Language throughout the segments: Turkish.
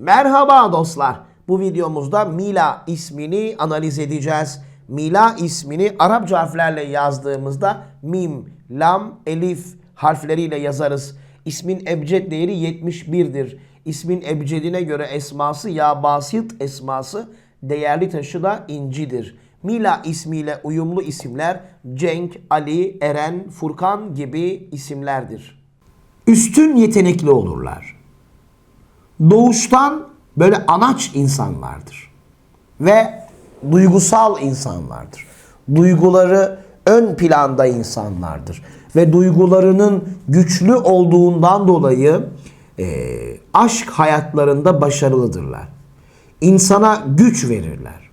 Merhaba dostlar. Bu videomuzda Mila ismini analiz edeceğiz. Mila ismini Arapça harflerle yazdığımızda mim, lam, elif harfleriyle yazarız. İsmin ebced değeri 71'dir. İsmin ebcedine göre esması ya basit esması, değerli taşı da incidir. Mila ismiyle uyumlu isimler Cenk, Ali, Eren, Furkan gibi isimlerdir. Üstün yetenekli olurlar doğuştan böyle anaç insanlardır. Ve duygusal insanlardır. Duyguları ön planda insanlardır. Ve duygularının güçlü olduğundan dolayı e, aşk hayatlarında başarılıdırlar. İnsana güç verirler.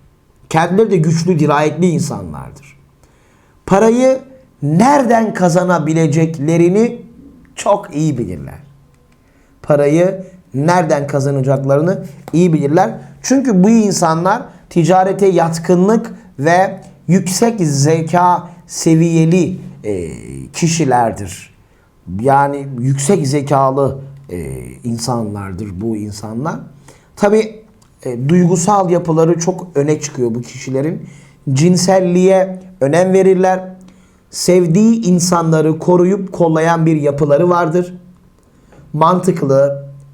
Kendileri de güçlü, dirayetli insanlardır. Parayı nereden kazanabileceklerini çok iyi bilirler parayı nereden kazanacaklarını iyi bilirler. Çünkü bu insanlar ticarete yatkınlık ve yüksek zeka seviyeli e, kişilerdir. Yani yüksek zekalı e, insanlardır bu insanlar. Tabi duygusal yapıları çok öne çıkıyor bu kişilerin. Cinselliğe önem verirler. Sevdiği insanları koruyup kollayan bir yapıları vardır mantıklı,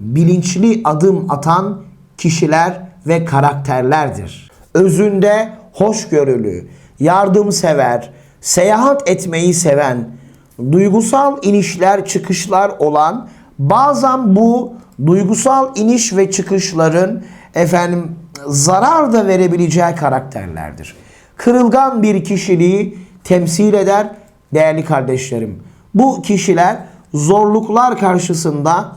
bilinçli adım atan kişiler ve karakterlerdir. Özünde hoşgörülü, yardımsever, seyahat etmeyi seven, duygusal inişler çıkışlar olan bazen bu duygusal iniş ve çıkışların efendim zarar da verebileceği karakterlerdir. Kırılgan bir kişiliği temsil eder değerli kardeşlerim. Bu kişiler zorluklar karşısında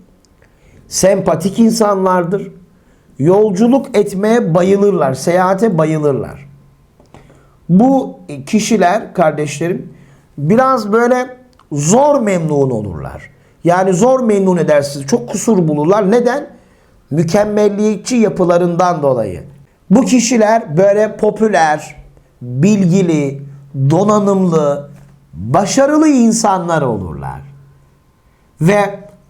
Sempatik insanlardır. Yolculuk etmeye bayılırlar, seyahate bayılırlar. Bu kişiler kardeşlerim biraz böyle zor memnun olurlar. Yani zor memnun edersiniz. Çok kusur bulurlar. Neden? Mükemmelliyetçi yapılarından dolayı. Bu kişiler böyle popüler, bilgili, donanımlı, başarılı insanlar olurlar. Ve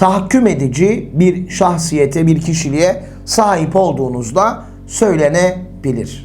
Tahakküm edici bir şahsiyete, bir kişiliğe sahip olduğunuzda söylenebilir.